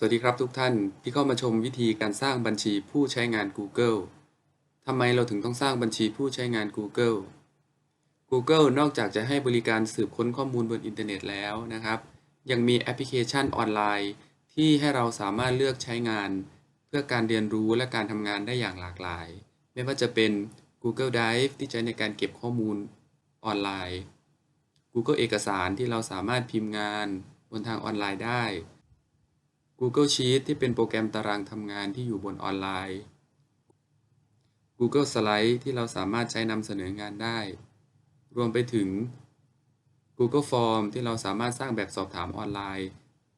สวัสดีครับทุกท่านที่เข้ามาชมวิธีการสร้างบัญชีผู้ใช้งาน Google ทำไมเราถึงต้องสร้างบัญชีผู้ใช้งาน Google Google นอกจากจะให้บริการสืบค้นข้อมูลบนอินเทอร์เน็ตแล้วนะครับ ยังมีแอปพลิเคชันออนไลน์ ที่ให้เราสามารถเลือกใช้งาน เพื่อการเรียนรู้และการทำงานได้อย่างหลากหลาย ไม่ว่าจะเป็น Google Drive ที่ใช้ในการเก็บข้อมูลออนไลน์ Google เอกสารที่เราสามารถพิมพ์งานบนทางออนไลน์ได้ Google Sheet ที่เป็นโปรแกรมตารางทำงานที่อยู่บนออนไลน์ Google Slide ที่เราสามารถใช้นำเสนองานได้ รวมไปถึง Google Form ที่เราสามารถสร้างแบบสอบถามออนไลน์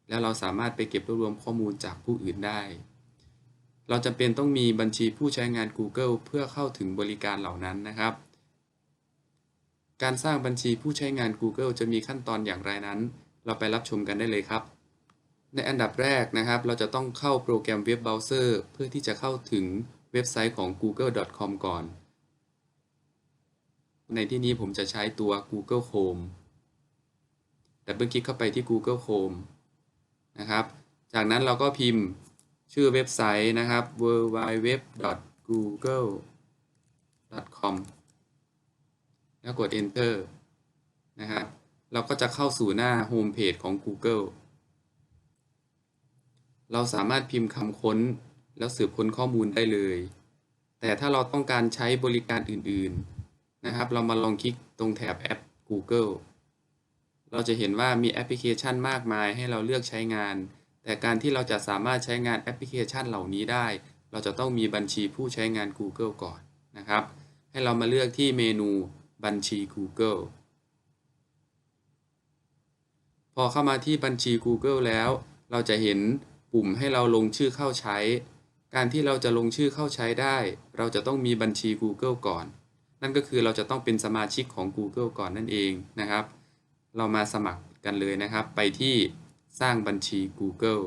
แล้วเราสามารถไปเก็บรวบรวมข้อมูลจากผู้อื่นได้ เราจำเป็นต้องมีบัญชีผู้ใช้งาน Google เพื่อเข้าถึงบริการเหล่านั้นนะครับ การสร้างบัญชีผู้ใช้งาน Google จะมีขั้นตอนอย่างไรนั้น เราไปรับชมกันได้เลยครับ ในอันดับแรกนะครับ เราจะต้องเข้าโปรแกรมเว็บเบราว์เซอร์เพื่อที่จะเข้าถึงเว็บไซต์ของ google.com ก่อน ในที่นี้ผมจะใช้ตัว Google Chrome ดับเบิลคลิกเข้าไปที่ Google Chrome นะครับ จากนั้นเราก็พิมพ์ชื่อเว็บไซต์นะครับ www.google.com แล้วกด enter นะครับเราก็จะเข้าสู่หน้าโฮมเพจของ Google เราสามารถพิมพ์คำค้น แล้วสืบค้นข้อมูลได้เลย แต่ถ้าเราต้องการใช้บริการอื่นๆนะครับ เรามาลองคลิกตรงแถบแอป Google เราจะเห็นว่ามีแอปพลิเคชันมากมายให้เราเลือกใช้งาน แต่การที่เราจะสามารถใช้งานแอปพลิเคชันเหล่านี้ได้ เราจะต้องมีบัญชีผู้ใช้งาน Google ก่อนนะครับ ให้เรามาเลือกที่เมนูบัญชี Google พอเข้ามาที่บัญชี Google แล้ว เราจะเห็น ปุ่มให้เราลงชื่อเข้าใช้ การที่เราจะลงชื่อเข้าใช้ได้ เราจะต้องมีบัญชี Google ก่อน นั่นก็คือเราจะต้องเป็นสมาชิกของ Google ก่อนนั่นเองนะครับ เรามาสมัครกันเลยนะครับ ไปที่สร้างบัญชี Google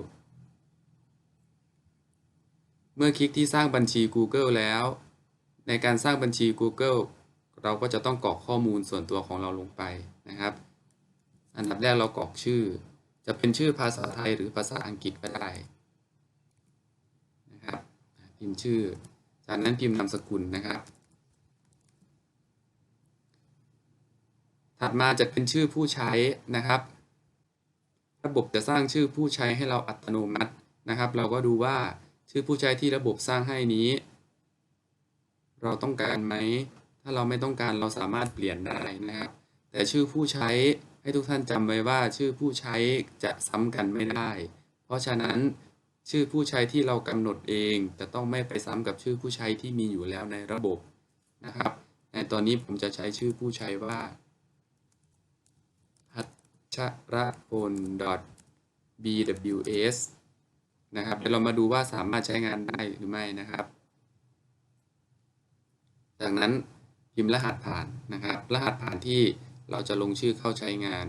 เมื่อคลิกที่สร้างบัญชี Google แล้ว ในการสร้างบัญชี Google เราก็จะต้องกรอกข้อมูลส่วนตัวของเราลงไปนะครับ อันดับแรกเรากรอกชื่อ จะเป็นชื่อภาษาไทยหรือภาษาอังกฤษก็ได้นะครับพิมพ์ชื่อ จากนั้นพิมพ์นามสกุลนะครับ ถัดมาจะเป็นชื่อผู้ใช้นะครับ ระบบจะสร้างชื่อผู้ใช้ให้เราอัตโนมัตินะครับ เราก็ดูว่าชื่อผู้ใช้ที่ระบบสร้างให้นี้ เราต้องการไหมถ้าเราไม่ต้องการเราสามารถเปลี่ยนได้นะครับ แต่ชื่อผู้ใช้ ให้ทุกท่านจำไว้ว่าชื่อผู้ใช้จะซ้ำกันไม่ได้ เพราะฉะนั้นชื่อผู้ใช้ที่เรากำหนดเองจะต้องไม่ไปซ้ำกับชื่อผู้ใช้ที่มีอยู่แล้วในระบบนะครับ ในตอนนี้ผมจะใช้ชื่อผู้ใช้ว่าพัชรพล .bws นะครับเดี๋ยวเรามาดูว่าสามารถใช้งานได้หรือไม่นะครับ จากนั้นพิมพ์รหัสผ่านนะครับ รหัสผ่านที่ เราจะลงชื่อเข้าใช้งาน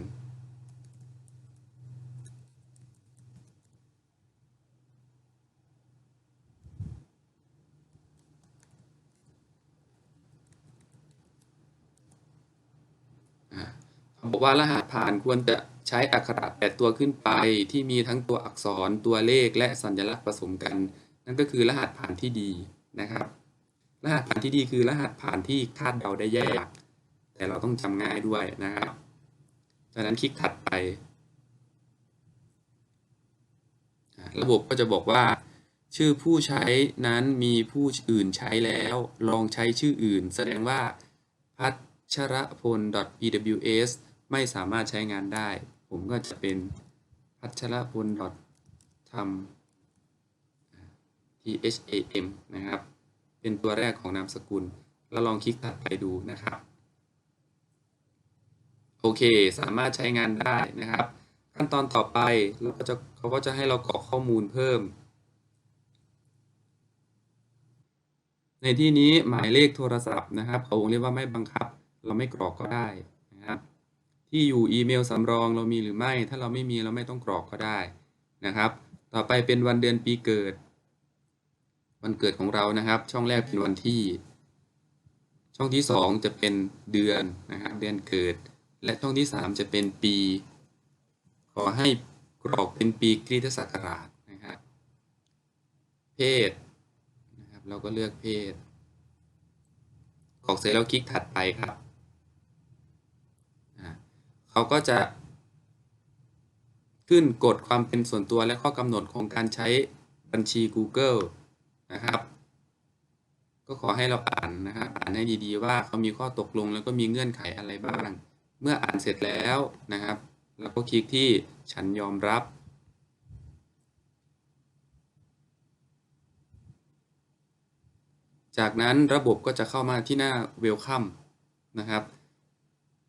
บอกว่ารหัสผ่านควรจะใช้อักขระแปดตัวขึ้นไปที่มีทั้งตัวอักษรตัวเลขและสัญลักษณ์ผสมกัน นั่นก็คือรหัสผ่านที่ดีนะครับ รหัสผ่านที่ดีคือรหัสผ่านที่คาดเดาได้ยาก แต่เราต้องจำง่ายด้วยนะครับจากนั้นคลิกถัดไประบบก็จะบอกว่า ชื่อผู้ใช้นั้นมีผู้อื่นใช้แล้ว ลองใช้ชื่ออื่น แสดงว่าพัชรพล .pws ไม่สามารถใช้งานได้ ผมก็จะเป็นพัชรพล .tham tham นะครับ เป็นตัวแรกของนามสกุลเราลองคลิกถัดไปดูนะครับ โอเค สามารถใช้งานได้นะครับ ขั้นตอนต่อไปเราก็จะเขาก็จะให้เรากรอกข้อมูลเพิ่ม ในที่นี้หมายเลขโทรศัพท์นะครับเขาวงเรียกว่าไม่บังคับ เราไม่กรอกก็ได้นะครับ ที่อยู่อีเมลสำรองเรามีหรือไม่ ถ้าเราไม่มีเราไม่ต้องกรอกก็ได้นะครับ ต่อไปเป็นวันเดือนปีเกิด วันเกิดของเรานะครับ ช่องแรกเป็นวันที่ ช่องที่ 2 จะเป็นเดือนนะครับ เดือนเกิด และช่องที่ 3 จะเป็นปี ขอให้กรอกเป็นปีคริสตศักราชนะครับเพศนะครับเราก็เลือกเพศกรอกเสร็จแล้วคลิกถัดไปครับเขาก็จะ ขึ้นกฎความเป็นส่วนตัวและข้อกำหนดของการใช้บัญชี Google นะครับ ก็ขอให้เราอ่านนะครับอ่านให้ดีๆว่าเขามีข้อตกลงแล้วก็มีเงื่อนไขอะไรบ้าง เมื่ออ่านเสร็จแล้วนะครับ เราก็คลิกที่ฉันยอมรับ จากนั้นระบบก็จะเข้ามาที่หน้า Welcome นะครับ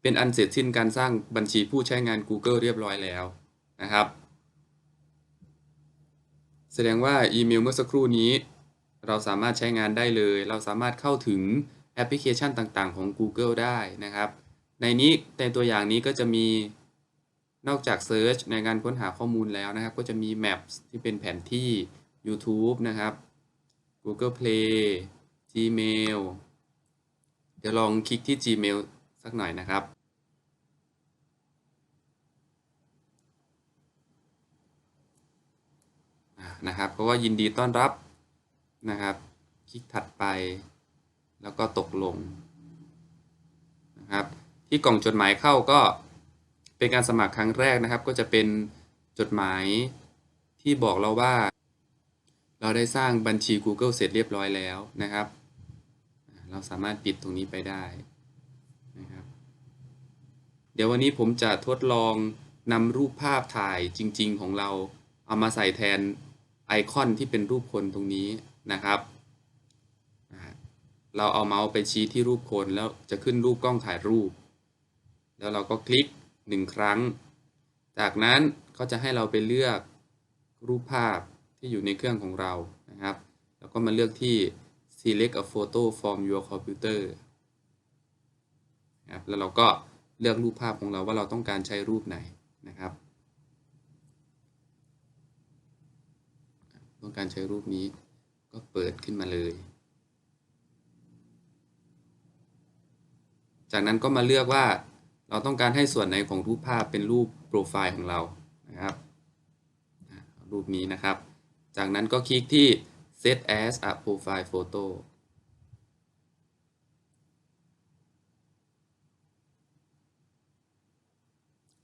เป็นอันเสร็จสิ้นการสร้างบัญชีผู้ใช้งาน Google เรียบร้อยแล้วนะครับ แสดงว่าอีเมลเมื่อสักครู่นี้ เราสามารถใช้งานได้เลย เราสามารถเข้าถึงแอปพลิเคชันต่างๆ ของ Google ได้นะครับ ในนี้ในตัวอย่างนี้ก็จะมีนอกจาก Search ในการค้นหาข้อมูลแล้วนะครับ ก็จะมี Maps ที่เป็นแผนที่ YouTube นะครับ Google Play Gmail เดี๋ยวลองคลิกที่ Gmail สักหน่อยนะครับ นะครับเพราะว่ายินดีต้อนรับนะครับ คลิกถัดไป แล้วก็ตกลงนะครับ ที่กล่องจดหมายเข้าก็เป็นการสมัครครั้งแรกนะครับ ก็จะเป็นจดหมายที่บอกเราว่า เราได้สร้างบัญชี Google เสร็จเรียบร้อยแล้วนะครับ เราสามารถปิดตรงนี้ไปได้นะครับ เดี๋ยววันนี้ผมจะทดลองนำรูปภาพถ่ายจริง ๆ ของเราเอามาใส่แทนไอคอนที่เป็นรูปคนตรงนี้นะครับ เราเอาเมาส์ไปชี้ที่รูปคนแล้วจะขึ้นรูปกล้องถ่ายรูป แล้วเราก็คลิกหนึ่งครั้ง จากนั้นก็จะให้เราไปเลือกรูปภาพที่อยู่ในเครื่องของเรานะครับ แล้วก็มาเลือกที่ select a photo from your computer นะครับแล้วเราก็เลือกรูปภาพของเราว่าเราต้องการใช้รูปไหนนะครับ ต้องการใช้รูปนี้ก็เปิดขึ้นมาเลย จากนั้นก็มาเลือกว่า เราต้องการให้ส่วนไหนของรูปภาพเป็นรูปโปรไฟล์ของเรานะครับรูปนี้นะครับ จากนั้นก็คลิกที่ set as a profile photo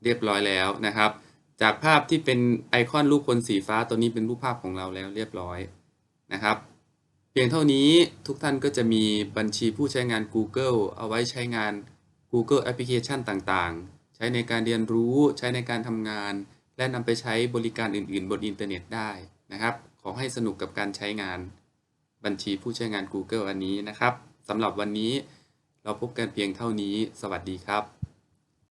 เรียบร้อยแล้วนะครับ จากภาพที่เป็นไอคอนรูปคนสีฟ้าตัวนี้เป็นรูปภาพของเราแล้วเรียบร้อยนะครับ เพียงเท่านี้ทุกท่านก็จะมีบัญชีผู้ใช้งาน Google เอาไว้ใช้งาน Google Application ต่างๆ ใช้ในการเรียนรู้ ใช้ในการทำงาน และนำไปใช้บริการอื่น ๆ บนอินเทอร์เน็ตได้นะครับ ขอให้สนุกกับการใช้งานบัญชีผู้ใช้งาน Google อันนี้นะครับสำหรับวันนี้เราพบกันเพียงเท่านี้ สวัสดีครับ